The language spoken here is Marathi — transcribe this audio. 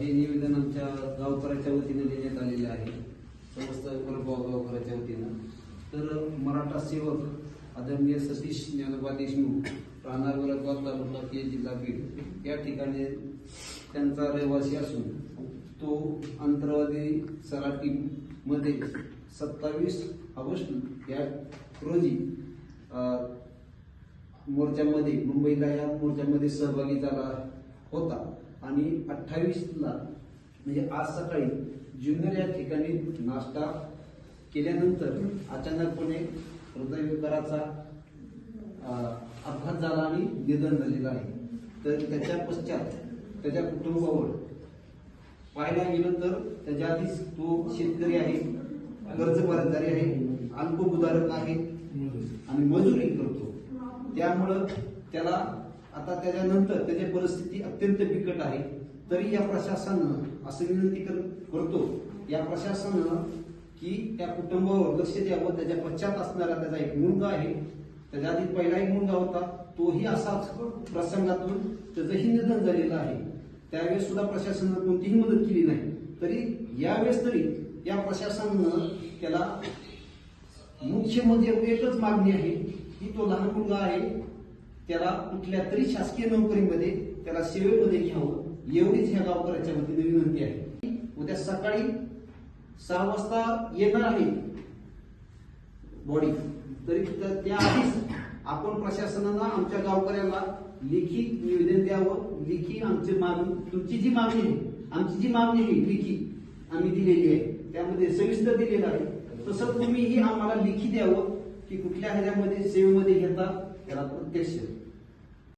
हे निवेदन आमच्या गावकऱ्याच्या वतीनं देण्यात आलेले आहे. समस्त वरगाव गावकऱ्याच्या वतीनं. तर मराठा सेवक आदरणीय सतीश ज्ञानोबा देशमुख राहणार वरगाव तालुका के जिल्हा बीड या ठिकाणी त्यांचा रहिवासी असून तो अंतर्वादी सराटीमध्ये सत्तावीस ऑगस्ट या रोजी मोर्चामध्ये मुंबईला या मोर्चामध्ये सहभागी झाला होता. आणि अठ्ठावीसला म्हणजे आज सकाळी जुन्नर या ठिकाणी नाश्ता केल्यानंतर अचानकपणे हृदयविकाराचा अपघात झाला आणि निधन झालेलं आहे. तर त्याच्या पश्चात त्याच्या कुटुंबावर पाहायला गेलं तर त्याच्या आधीच तो शेतकरी आहे कर्जबाजारी आहे अल्पभूधारक आहे आणि मजुरी करतो. त्यामुळं त्याला आता त्याच्यानंतर त्याची परिस्थिती अत्यंत बिकट आहे. तरी या प्रशासनानं असं विनंती कर- करतो. या प्रशासनानं की त्या कुटुंबावर लक्ष द्यावं. त्याच्या पश्चात असणारा त्याचा एक मुलगा आहे. त्याच्या आधी पहिला एक मुलगा होता. तोही असाच प्रसंगातून त्याचंही निधन झालेलं आहे. त्यावेळेस सुद्धा प्रशासनानं कोणतीही मदत केली नाही. तरी यावेळेस तरी या प्रशासनानं त्याला मुख्य म्हणजे एकच मागणी आहे की तो लहान मुलगा आहे. त्याला कुठल्या तरी शासकीय नोकरीमध्ये त्याला सेवेमध्ये घ्यावं एवढीच ह्या गावकऱ्याच्या वतीने विनंती आहे. उद्या सकाळी सहा वाजता येणार आहे बॉडी. तरी त्या- त्याआधीच आपण प्रशासनानं आमच्या गावकऱ्याला लेखी निवेदन द्यावं. लेखी आमची मागणी तुमची जी मागणी आहे आमची जी मागणी आहे लेखी आम्ही दिलेली आहे. त्यामध्ये सविस्तर दिलेलं आहे. तसं तुम्हीही आम्हाला लेखी द्यावं. की कुठल्या ह्याच्यामध्ये सेवेमध्ये घेता त्याला प्रत्यक्ष.